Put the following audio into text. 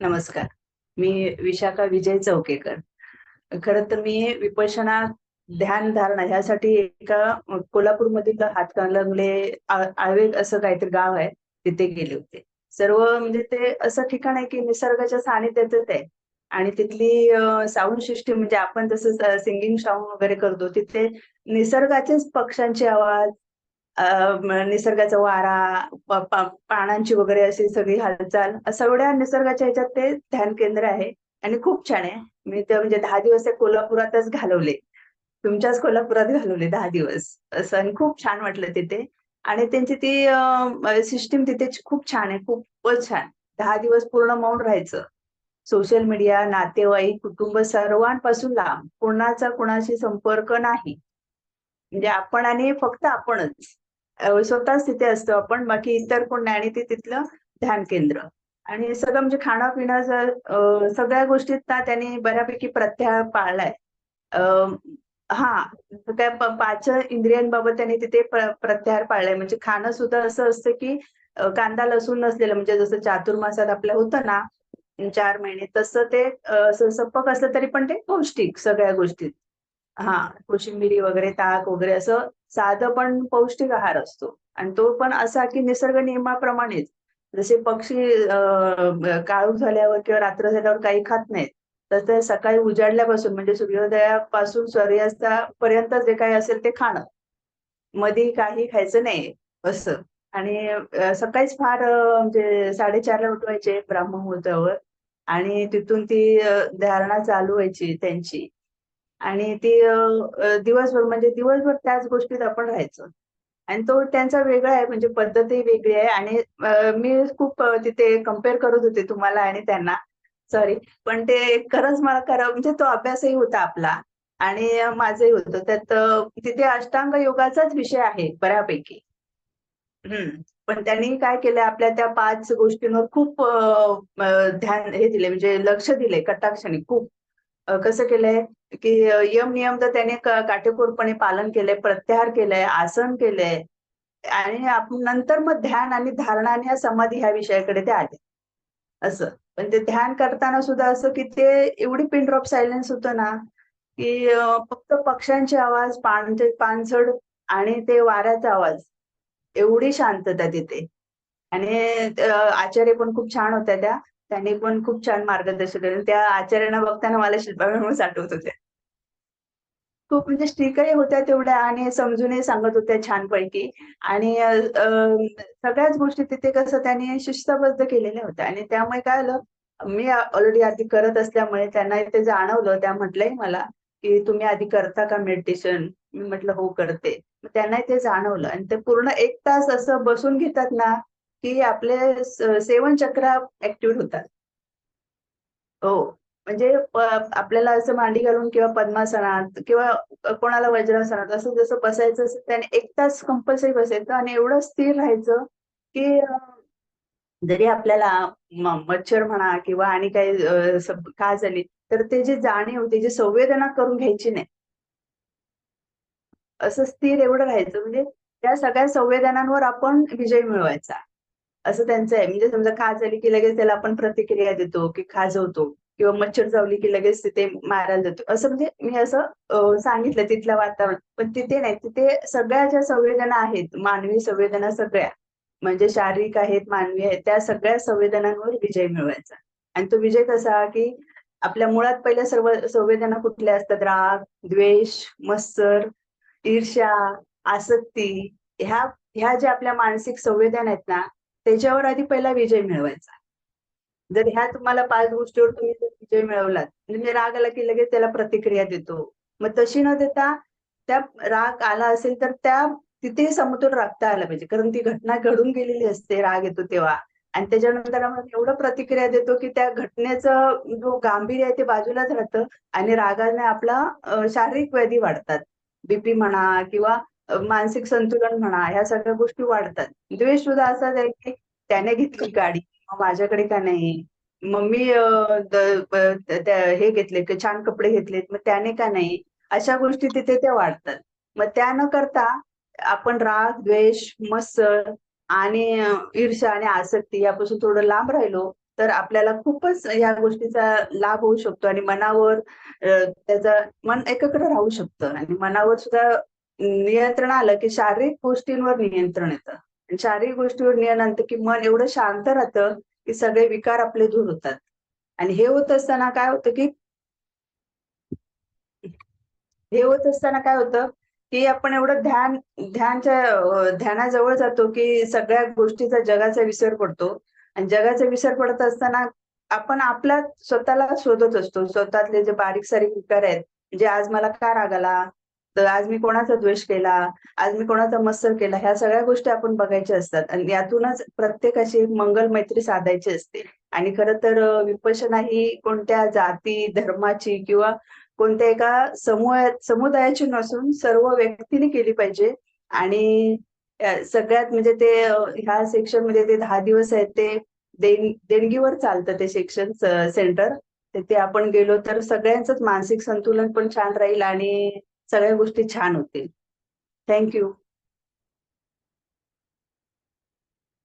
नमस्कार. मी विशाखा विजय चौकेकर. खरं तर मी विपशना ध्यान धारणा ह्यासाठी एका कोल्हापूरमधील हातकणंगले आ- आवेग असं काहीतरी गाव आहे तिथे गेले होते. सर्व म्हणजे ते असं ठिकाण आहे की निसर्गाच्या सानिध्यातच आहे. आणि तिथली साऊंड सिस्टीम म्हणजे आपण जसं सिंगिंग साऊंड वगैरे करतो. तिथे निसर्गाचेच पक्ष्यांचे आवाज निसर्गाचा वारा पानांची वगैरे अशी सगळी हालचाल सगळ्या निसर्गाच्या ह्याच्यात ते ध्यान केंद्र आहे आणि खूप छान आहे. मी ते म्हणजे दहा दिवस कोल्हापुरातच घालवले. तुमच्याच कोल्हापुरात घालवले दहा दिवस. असं आणि खूप छान वाटलं तिथे. आणि त्यांची ती सिस्टीम तिथे खूप छान आहे. खूपच छान. दहा दिवस पूर्ण मौन राहायचं. सोशल मीडिया नातेवाईक कुटुंब सर्वांपासून लांब. कोणाचा कोणाशी संपर्क नाही. म्हणजे आपण आणि फक्त आपणच. स्वतःच तिथे असतो आपण बाकी इतर कोण नाही आणि ते तिथलं ध्यान केंद्र. आणि सगळं म्हणजे खाणं पिणं जर, सगळ्या गोष्टीत ना त्यांनी बऱ्यापैकी प्रत्याहार पाळलाय. हा त्या पाच इंद्रियांबाबत त्यांनी तिथे प्रत्याहार पाळलाय. म्हणजे खाणं सुद्धा असं असतं की कांदा लसूण नसलेलं म्हणजे जसं चातुर्मासात आपलं होतं ना चार महिने तसं ते असं सप्पक असलं तरी पण ते पौष्टिक सगळ्या गोष्टीत. हा कोशिंबिरी वगैरे ताक वगैरे असं साधं पण पौष्टिक आहार असतो. आणि तो पण असा की निसर्ग नियमाप्रमाणेच. जसे पक्षी काळू झाल्यावर किंवा रात्र झाल्यावर काही खात नाहीत. तर ते सकाळी उजाडल्यापासून म्हणजे सूर्योदयापासून सूर्यास्तापर्यंत जे काही असेल ते खाणं. मध्ये काही खायचं नाही असं. आणि सकाळीच फार म्हणजे साडेचारला उठवायचे ब्राह्ममुहूर्तावर आणि तिथून ती धारणा चालू व्हायची त्यांची. आणि ती दिवसभर म्हणजे दिवसभर त्याच गोष्टीत आपण राहायचं. आणि तो त्यांचा वेगळा आहे म्हणजे पद्धतही वेगळी आहे आणि मी खूप तिथे कंपेअर करत होते तुम्हाला आणि त्यांना. सॉरी. पण ते खरंच मला खरं म्हणजे तो अभ्यासही होता आपला आणि माझंही होतं. त्यात तिथे अष्टांग योगाचाच विषय आहे बऱ्यापैकी. हम्म पण त्यांनी काय केलं आपल्या त्या पाच गोष्टींवर खूप ध्यान हे दिले म्हणजे लक्ष दिले कटाक्षाने खूप. कसं केलंय, की यम-नियम तर त्याने काटेकोरपणे पालन केलंय, प्रत्याहार केलंय, आसन केलंय आणि आपण नंतर मग ध्यान आणि धारणा आणि समाधी ह्या विषयाकडे ते आले. असं. पण ते ध्यान करताना सुद्धा असं, की ते एवढी पिन ड्रॉप सायलेन्स होतं ना, की फक्त पक्ष्यांचे आवाज, पाणते पानसड आणि ते वाऱ्याचा आवाज, एवढी शांतता तिथे. आणि आचार्य पण खूप छान होत्या त्या. त्यांनी पण खूप छान मार्गदर्शन केलं. त्या आचार्यांना बघताना मला शिल्पा म्हणून आठवत होत्या. खूप म्हणजे स्ट्रिकही होत्या तेवढ्या आणि समजूनही सांगत होत्या छानपैकी आणि सगळ्याच गोष्टी तिथे कसं त्यांनी शिस्तबद्ध केलेल्या होत्या आणि त्यामुळे काय झालं, मी ऑलरेडी आधी करत असल्यामुळे त्यांना ते जाणवलं. त्या म्हटलंय मला, की "तुम्ही आधी करता का मेडिटेशन?" मी म्हटलं, "हो, करते." त्यांना त्यांनाही ते जाणवलं आणि ते पूर्ण एक तास असं बसून घेतात ना, की आपले सेवन चक्र ऍक्टिव्ह होतात. हो. म्हणजे आपल्याला असं मांडी घालून किंवा पद्मासनात किंवा कोणाला वज्रासनात असं जसं बसायचं असेल त्याने एक तास कंपल्सरी बसायचं आणि एवढं स्थिर राहायचं, की जरी आपल्याला मच्छर म्हणा किंवा आणि काही का झाली खाज ते तर जाणीव जाणीव, जे संवेदना करून घ्यायची नाही. असं स्थिर एवढं राहायचं म्हणजे त्या सगळ्या संवेदनांवर आपण विजय मिळवायचा. असं त्यांचं आहे. म्हणजे समजा खाज आली, की लगेच त्याला आपण प्रतिक्रिया देतो, की खाजवतो किंवा मच्छर चावली, की लगेच तिथे मारायला जातो. असं म्हणजे मी असं सांगितलं तिथलं वातावरण. पण तिथे नाही. तिथे सगळ्या ज्या संवेदना आहेत, मानवी संवेदना सगळ्या, म्हणजे शारीरिक आहेत, मानवी आहेत, त्या सगळ्या संवेदनांवर विजय मिळवायचा. आणि तो विजय कसा, की आपल्या मुळात पहिल्या सर्व संवेदना कुठल्या असतात? राग, द्वेष, मत्सर, ईर्ष्या, आसक्ती ह्या ह्या ज्या आपल्या मानसिक संवेदना आहेत ना, त्याच्यावर आधी पहिला विजय मिळवायचा. जर ह्या तुम्हाला पाच गोष्टीवर तुम्ही जर विजय मिळवलात, म्हणजे राग आला की लगेच त्याला प्रतिक्रिया देतो. मग तशी न देता त्या राग आला असेल तर त्या तिथेही समतोल राखता आला पाहिजे. कारण ती घटना घडून गेलेली असते, राग येतो तेव्हा आणि त्याच्यानंतर आपण एवढं प्रतिक्रिया देतो, की त्या घटनेचं जो गांभीर्य आहे ते बाजूलाच राहतं आणि रागाने आपला शारीरिक व्याधी वाढतात. बीपी म्हणा किंवा मानसिक संतुलन म्हणा, ह्या सगळ्या गोष्टी वाढतात. द्वेष सुद्धा असाच आहे, की त्याने घेतली गाडी, माझ्याकडे का नाही? मग मी अ, द ब त्या हे घेतले, की छान कपडे घेतलेत, मग त्याने का नाही? अशा गोष्टी तिथे त्या वाढतात. मग त्या न करता आपण राग, द्वेष, मत्सर आणि अ, ईर्ष्या आणि आसक्ती यापासून थोडं लांब राहिलो, तर आपल्याला खूपच या गोष्टीचा लाभ होऊ शकतो आणि मनावर अ, त्याचा मन एकाग्र राहू शकतं आणि मनावर सुद्धा नियंत्रण आलं की शारीरिक गोष्टींवर नियंत्रण येतं आणि शारीरिक गोष्टीवर नियम आणतं की मन एवढं शांत राहतं की सगळे विकार आपले दूर होतात. आणि हे होत असताना काय होतं की हे होत असताना काय होतं की आपण एवढं ध्यान ध्यानच्या ध्यानाजवळ जातो की सगळ्या गोष्टीचा जगाचा विसर पडतो. आणि जगाचा विसर पडत असताना आपण आपल्या स्वतःला शोधत असतो. स्वतःतले जे बारीक सारीक विकार आहेत म्हणजे आज मला का राग आला? तर आज मी कोणाचा द्वेष केला? आज मी कोणाचा मत्सर केला? ह्या सगळ्या गोष्टी आपण बघायच्या असतात. आणि यातूनच प्रत्येकाशी एक मंगल मैत्री साधायची असते. आणि खरं तर विपशना ही कोणत्या जाती धर्माची किंवा कोणत्या एका समूह समुदायाची नसून सर्व व्यक्तीने केली पाहिजे. आणि सगळ्यात म्हणजे ते ह्या सेक्शनमध्ये ते दहा दिवस आहेत ते देण देणगीवर चालतं ते सेक्शन सेंटर तिथे आपण गेलो तर सगळ्यांचंच मानसिक संतुलन पण छान राहील आणि सगळ्या गोष्टी छान होतील. थँक्यू